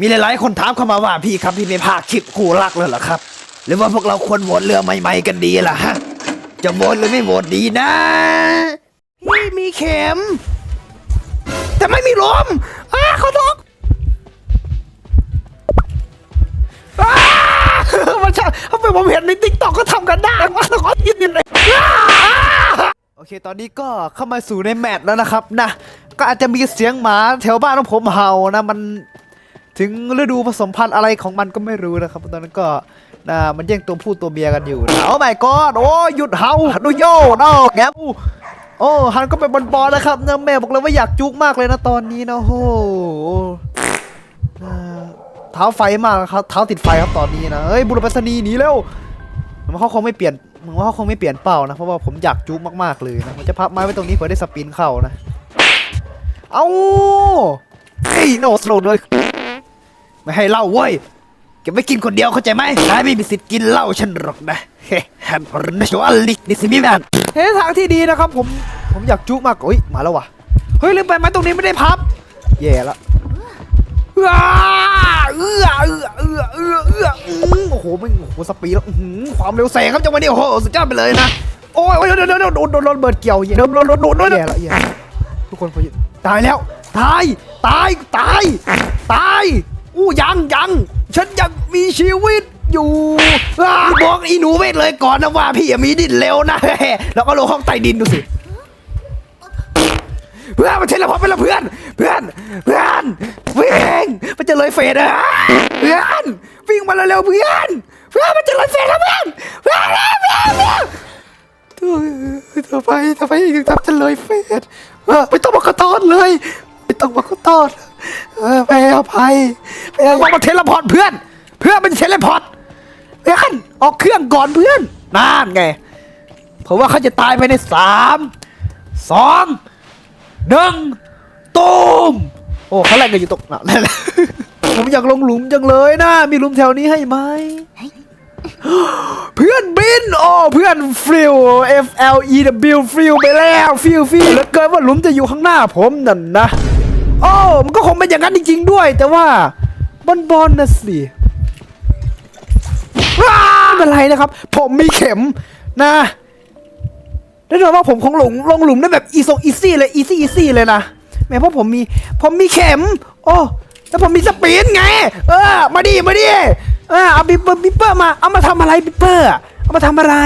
มีหลายๆ คนถามเข้ามาว่าพี่ครับพี่ไม่พากคลิปคู่รักเลยเหรอครับ หรือว่าพวกเราควรโหวตเรือใหม่ ๆ กันดีล่ะฮะ จะโหวตหรือไม่โหวตดีนะ พี่มีเข็ม แต่ไม่มีลมอ้าเขาทกอ้ามันช่ทำไมผมเห็นในติ๊กต็อกก็ทำกันได้วะขอทีนึงเลยโอเค ตอนนี้ก็เข้ามาสู่ในแมตช์แล้วนะครับนะ ก็อาจจะมีเสียงหมาแถวบ้านของผมเห่านะมัน ถึงฤดูผสมพันธุ์อะไรของมันก็ไม่รู้นะครับ ตอนนั้นก็นะมันแย่งตัวผู้ตัวเมียกันอยู่นะโอ้ my god โอ้หยุดเห่าดูโย่นอกแงบโอ้ฮันก็เป็นบอลบอลนะครับนะแม่บอกเลยว่าอยากจุกมากเลยนะตอนนี้นะโอ้โหเท้าไฟมากนะครับเท้าติดไฟครับตอนนี้นะเฮ้ยบุรุษไปรษณีย์หนีเร็วมันเขาคงไม่เปลี่ยนมึงว่าเขาคงไม่เปลี่ยนเป้านะเพราะว่าผมอยากจุกมากๆเลยนะผมจะพับไม้ไว้ตรงนี้เพื่อได้สปินเข้านะ เอาไอ้โนสโลว์เลย ไม่ให้เหล้าเว้ยเก็บไว้กินคนเดียวเข้าใจไหมนายไม่มีสิทธิ์กินเหล้าฉันหรอกนะเฮ้แฮมรนชวลิกดิสิมิแมนเฮ้ทางที่ดีนะครับผมผมอยากจุมากเฮ้ยมาแล้ววะเฮ้ยลืมไปไหมตรงนี้ไม่ได้พับแย่ละอ้าเอื้อเอื้อเอื้อเอื้อเอื้ออื้อโอ้โหม่งโอ้โหสปีดแล้วความเร็วแสงครับจังหวะนี้โอ้โหสุดยอดไปเลยนะโอ้ยโอ้ยเดี๋ยวเดี๋ยวเดี๋ยวโดนโดนโดนเบิร์ดเกี่ยวเหี้ยโดนโดนโดนโดนโดนแย่ละแย่ทุกคนพอตายแล้วตายตายตายตาย อู้ยังยังฉันยังมีชีวิตอยู่บอกอีหนูเวทเลยก่อนนะว่าพี่อย่ามีดินเร็วนะแล้วก็ลงห้องใต้ดินดูสิเพื่อนมันเทเลพอร์ตไปแล้วเพื่อน เพื่อน เพื่อนวิ่งมันจะเลยเฟสอะเพื่อนวิ่งมาเร็วๆเพื่อนเพื่อนมันจะเลยเฟสแล้วเพื่อนเพื่อนเพื่อนเพื่อนเพื่อไปทำไมถึงทำฉันเลยเฟสเออไม่ต้องมาขอโทษเลยไม่ต้องมาขอโทษ เออไปอภัยไปอภัยมาเทเลพอร์ตเพื่อน เพื่อนเป็นเทเลพอร์ตเพื่อนออกเครื่องก่อนเพื่อนนั่นไงเพราะว่าเขาจะตายไปในสามสองหนึ่งตูมโอ้เขาแล่นกันอยู่ตรงนั้นแหละผมอยากลงหลุมจังเลยนะ มีหลุมแถวนี้ให้ไหมเพื่อนบินโอ้เพื่อนฟิล F L E W ฟิลไปแล้วฟิลฟิลแล้วเกินว่าหลุมจะอยู่ข้างหน้าผมนั่นนะ โอ้มันก็คงเป็นอย่างนั้นจริง ๆ ด้วย แต่ว่าบอลบอลนะสิไม่เป็นไรนะครับ ผมมีเข็มนะแน่นอนว่าผมคงหลงลงหลุมได้แบบอีโซอีซี่เลยอีซี่อีซี่เลยนะแม้เพราะผมมีผมมีเข็ม โอ้แล้วผมมีสปีนไง เออ มาดิมาดิเออเอาบิปเปอร์บิปเปอร์มาเอามาทำอะไรบิปเปอร์เอามาทำอะไร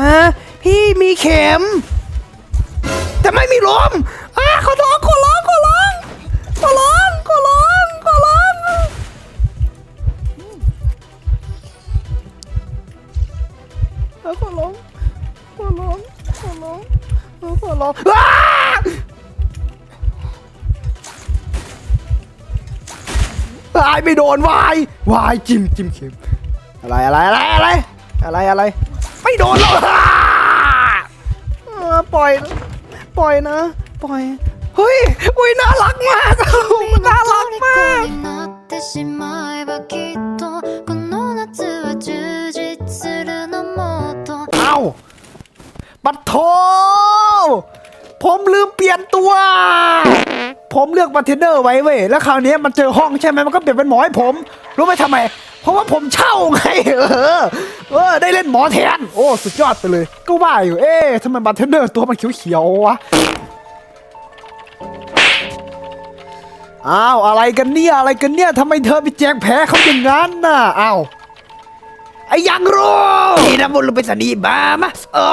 ฮะพี่มีเข็ม แต่ไม่มีลมอ่าขอร้องขอร้องขอร้อง ขอร้องขอร้องขอร้อง เออขอร้องขอร้องขอร้องเออขอร้องอ้าตายไม่โดนวายวายจิ้มจิ้มเข็มอะไรอะไรอะไรอะไรอะไรอะไรไม่โดนหรอกอ่าเออปล่อย ปล่อยนะ ปล่อย เฮ้ยอุ้ยน่ารักมากน่ารักมากเอ้าบัตโทผมลืมเปลี่ยนตัว ผมเลือกบัตเทนเดอร์ไว้เว้ย แล้วคราวนี้มันเจอห้องใช่ไหมมันก็เปลี่ยนเป็นหมอให้ผม รู้ไหมทำไม เพราะว่าผมเช่าไง เออ เออ ได้เล่นหมอแทน โอ้ สุดยอดไปเลย ก็ว่าอยู่ เอ๊ะทำไมบัตเทนเดอร์ตัวมันเขียวๆวะ อ้าวอะไรกันเนี่ยอะไรกันเนี่ยทำไมเธอไปแจกแพ้เขาอย่างนั้นน่ะอ้าวไอ้ยังรู้นี่นะมุลไปสนีย์บ้ามะอ๋อ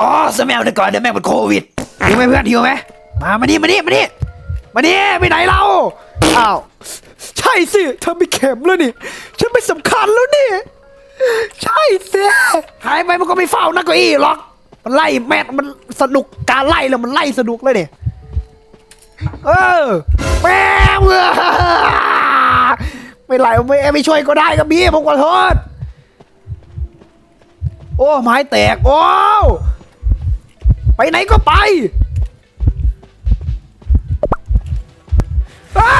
อ๋อสมัยเอาก่อนเดี๋ยวแม่งเป็นโควิดหิวไหมเพื่อนหิวไหมมามานี่มานี่มานี่มานี่ไปไหนเราอ้าวใช่สิเธอไม่เข็มแล้วนี่ฉันไม่สำคัญแล้วนี่ใช่สิหายไปมันก็ไม่เฝ้านักเก้าอี้หรอกมันไล่แม่งมันสนุกการไล่แล้วมันไล่สนุกเลยเนี่ย เออแม่งเว้ยไม่ไล่ไม่ไม่ช่วยก็ได้ครับพี่ผมขอโทษ โอ้ไม้แตกโอ้ไปไหนก็ไปอ้า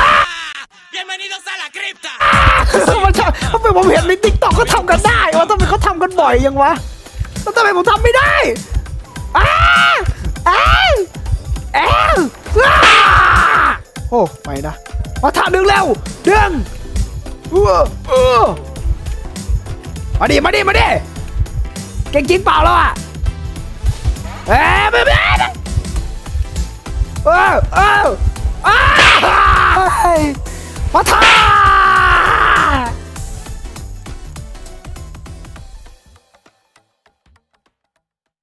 Bienvenidos a la cripta. มันทำทำไมผมเห็นในติ๊กต็อกเขาทำกันได้วะทำไมเขาทำกันบ่อยยังวะแล้วทำไมผมทำไม่ได้ ร็วดึงมาดิมาดิมาดิเก่งจริงเปล่าแล้วอะเอ้ยไม่ไม่เออเออ